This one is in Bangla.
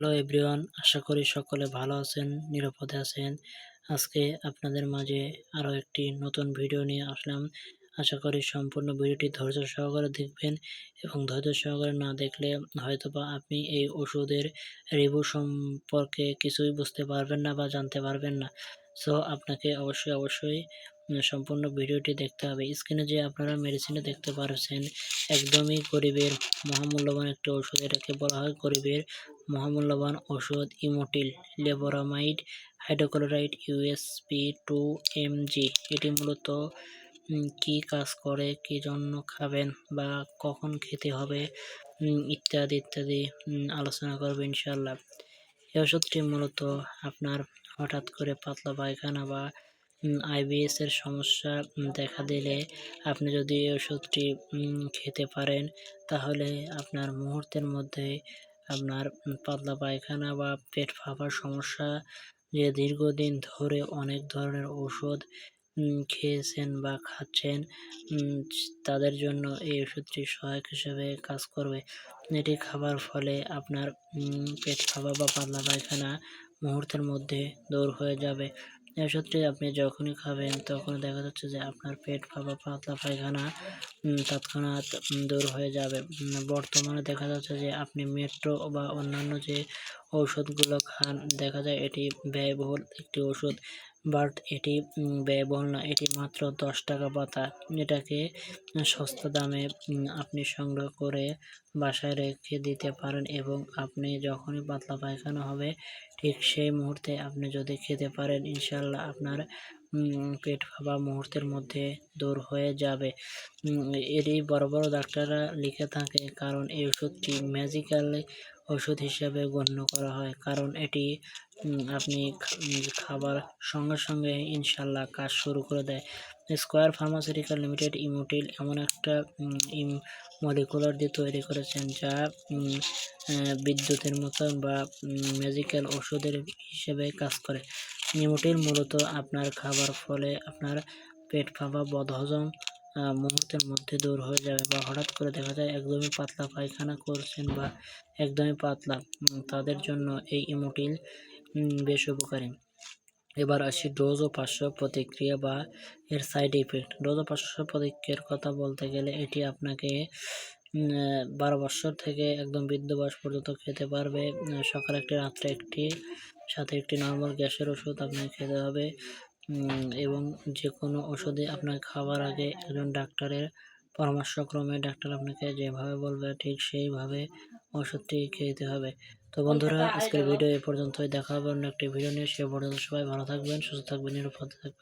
হ্যালো এভরিওয়ান, আশা করি সকলে ভালো আছেন, নিরাপদে আছেন। আজকে আপনাদের মাঝে আরও একটি নতুন ভিডিও নিয়ে আসলাম। আশা করি সম্পূর্ণ ভিডিওটি ধৈর্য সহকারে দেখবেন এবং ধৈর্য সহকারে না দেখলে হয়তোবা আপনি এই ওষুধের রিভিউ সম্পর্কে কিছুই বুঝতে পারবেন না বা জানতে পারবেন না। সো, আপনাকে অবশ্যই অবশ্যই সম্পূর্ণ ভিডিওটি দেখতে হবে। স্ক্রিনে যে আপনারা মেডিসিনে দেখতে পারছেন, একদমই গরিবের, মহামূল্যবান একটি ওষুধ এটাকে বলা হয় গরিবের মহামূল্যবান ওষুধ Imotil loperamide hydrochloride USP two MG এটি মূলত কি কাজ করে, কি জন্য খাবেন বা কখন খেতে হবে ইত্যাদি ইত্যাদি আলোচনা করবে ইনশাল্লাহ এই ওষুধটি মূলত আপনার হঠাৎ করে পাতলা পায়খানা বা আইবিএস এর সমস্যা দেখা দিলে আপনি যদি এই ওষুধটি খেতে পারেন, তাহলে আপনার মুহূর্তের মধ্যে আপনার পাতলা পায়খানা বা পেট ফাঁপার সমস্যা যে দীর্ঘদিন ধরে অনেক ধরনের ওষুধ খেয়েছেন বা খাচ্ছেন তাদের জন্য এই ওষুধটি সহায়ক হিসেবে কাজ করবে। এটি খাবার ফলে আপনার পেট ফাঁপা বা পাতলা পায়খানা মুহূর্তের মধ্যে দূর হয়ে যাবে। এই ওষুধটি আপনি যখনই খাবেন তখন দেখা যাচ্ছে যে আপনার পেট ফাঁপা পাতলা পায়খানা তৎক্ষণাৎ দূর হয়ে যাবে। বর্তমানে দেখা যাচ্ছে যে আপনি মেট্রো বা অন্যান্য যে ঔষধগুলো খান। দেখা যায় এটি ব্যয়বহুল একটি ওষুধ বাট এটি ব্যয়বহুল না। এটি মাত্র দশ টাকা পাতা। এটাকে সস্তা দামে আপনি সংগ্রহ করে বাসায় রেখে দিতে পারেন এবং আপনি যখনই পাতলা পায়খানা হবে, ঠিক সেই মুহূর্তে আপনি যদি খেতে পারেন ইনশাল্লাহ আপনার পেট ফাঁপা মুহূর্তের মধ্যে দূর হয়ে যাবে। এটি বড় বড় ডাক্তাররা লিখে থাকে, কারণ এই ওষুধটি ম্যাজিক্যাল ওষুধ হিসাবে গণ্য করা হয়। কারণ এটি আপনি খাবার সঙ্গে সঙ্গে ইনশাল্লাহ কাজ শুরু করে দেয়। স্কোয়ার ফার্মাসিউটিক্যাল লিমিটেড ইমোটিল এমন একটা ইম, মলিকুলার দিয়ে তৈরি করেছেন যা বিদ্যুতের মতন বা ম্যাজিক্যাল ওষুধের হিসেবে কাজ করে। ইমোটিল মূলত আপনার খাবার ফলে আপনার পেট ফাঁপা, বদহজম মুহূর্তের মধ্যে দূর হয়ে যাবে বা হঠাৎ করে দেখা যায় একদমই পাতলা পায়খানা করছেন বা একদমই পাতলা তাদের জন্য এই ইমোটিল বেশ উপকারী। এবার আসি ডোজ ও পার্শ্ব প্রতিক্রিয়া বা এর সাইড ইফেক্ট। ডোজ ও পার্শ্ব প্রতিক্রিয়ার কথা বলতে গেলে এটি আপনাকে বারো বছর থেকে একদম বৃদ্ধ বয়স পর্যন্ত খেতে পারবে। সকালে একটি, রাত্রে একটি, সাথে একটি নর্মাল গ্যাসের ওষুধ আপনাকে খেতে হবে। এবং যে কোনো ওষুধে আপনাকে খাওয়ার আগে একজন ডাক্তারের পরামর্শক্রমে ডাক্তার আপনাকে যেভাবে বলবে ঠিক সেইভাবে ওষুধটি খেতে হবে। তো বন্ধুরা, আজকের ভিডিও এ পর্যন্তই। দেখা হবে অন্য একটি ভিডিও নিয়ে। সে পর্যন্ত সবাই ভালো থাকবেন, সুস্থ থাকবেন, নিরাপদে থাকবেন।